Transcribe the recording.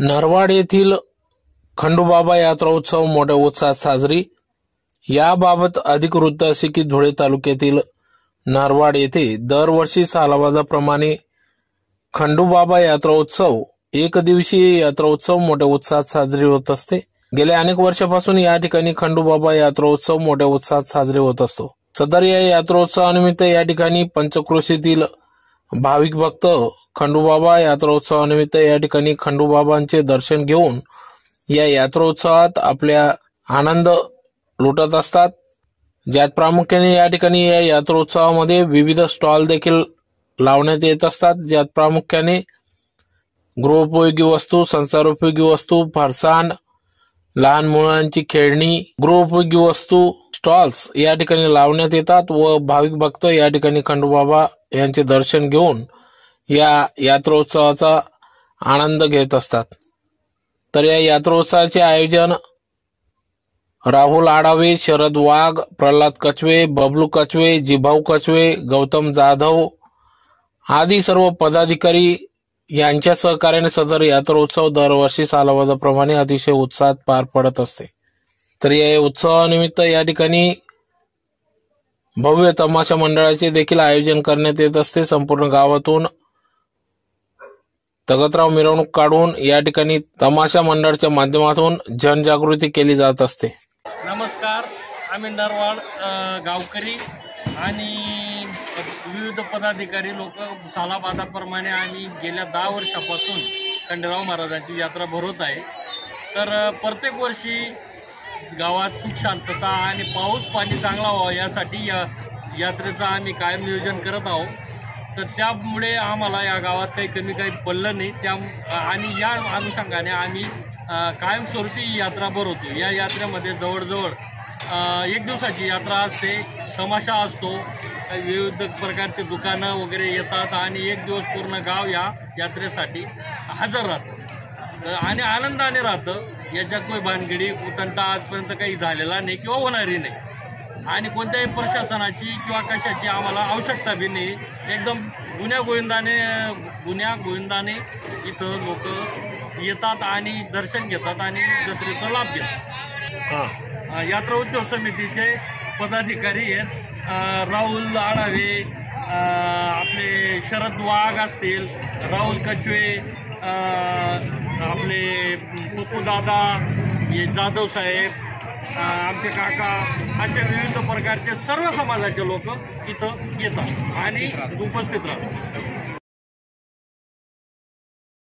नरवाड येथील खंडूबाबा यात्रा उत्सव मोठ्या उत्साहात साजरी. याबाबत अधिक वृत्त असे की धुळे तालुक्यातील नरवाड येथे दरवर्षी सालाबाजाप्रमाणे खंडूबाबा यात्रा उत्सव एक दिवसीय यात्रा उत्सव मोठ्या उत्साहात साजरी होत असते. गेल्या अनेक वर्षापासून या ठिकाणी खंडूबाबा यात्रा उत्सव मोठ्या उत्साहात साजरी होत असतो. सदर या यात्रोत्सवानिमित्त या ठिकाणी पंचक्रोशीतील भाविक भक्त खंडूबाबा यात्रोत्सवानिमित्त या ठिकाणी खंडूबाबांचे दर्शन घेऊन या यात्रोत्सवात आपल्या आनंद लुटत असतात. ज्यात प्रामुख्याने या ठिकाणी या यात्रोत्सवामध्ये विविध स्टॉल देखील लावण्यात येत असतात. ज्यात प्रामुख्याने गृहोपयोगी वस्तू संसारोपयोगी वस्तू फरसाण लहान मुलांची खेळणी गृहोपयोगी वस्तू स्टॉल्स या ठिकाणी लावण्यात येतात व भाविक भक्त या ठिकाणी खंडूबाबा यांचे दर्शन घेऊन या यात्रोत्सवाचा आनंद घेत असतात. तर या यात्रोत्सवाचे आयोजन राहुल आडावे शरद वाघ प्रल्हाद कचवे बबलू कचवे जिभाऊ कचवे गौतम जाधव आदी सर्व पदाधिकारी यांच्या सहकार्याने सदर यात्रोत्सव दरवर्षी सालाबादाप्रमाणे अतिशय उत्साहात पार पडत असते. तर या उत्सवानिमित्त या ठिकाणी भव्य तमाशा मंडळाचे देखील आयोजन करण्यात येत असते. संपूर्ण गावातून तगतराव मिरवणूक काढून या ठिकाणी तमाशा मंडळाच्या माध्यमातून जनजागृती केली जात असते. नमस्कार आम्ही नरवाड गावकरी आणि विविध पदाधिकारी लोक सालाबादाप्रमाणे आम्ही गेल्या दहा वर्षापासून खंडेराव महाराजांची यात्रा भरवत आहे. तर प्रत्येक वर्षी गावात सुख शांतता आणि पाऊस पाणी चांगला व्हावा यासाठी या यात्रेचं आम्ही कायम नियोजन करत आहोत. तर त्यामुळे आम्हाला या गावात काही कमी काही पडलं नाही. त्या आणि या अनुषंगाने आम्ही कायमस्वरूपी यात्रा भरवतो. या यात्रेमध्ये जवळजवळ एक दिवसाची यात्रा असते. तमाशा असतो. विविध प्रकारचे दुकानं वगैरे येतात आणि एक दिवस पूर्ण गाव या यात्रेसाठी हजर राहतं. आणि आनंदाने राहतं. याच्यात कोई भानगडी उतंटा आजपर्यंत काही झालेला नाही किंवा होणारी नाही. आणि कोणत्याही प्रशासनाची किंवा कशाची आम्हाला आवश्यकता बी नाही. एकदम गुन्ह्या गोविंदाने गुन्ह्या गोविंदाने इथं लोक येतात आणि दर्शन घेतात आणि जत्रेचा लाभ घेतात. यात्रा उत्सव समितीचे पदाधिकारी आहेत. राहुल आढावे आपले शरद वाघ असतील राहुल कचवे आपले पप्पू दादा हे जाधव साहेब आमचे काका असे विविध प्रकारचे सर्व समाजाचे लोक इथं येतात आणि उपस्थित राहतात.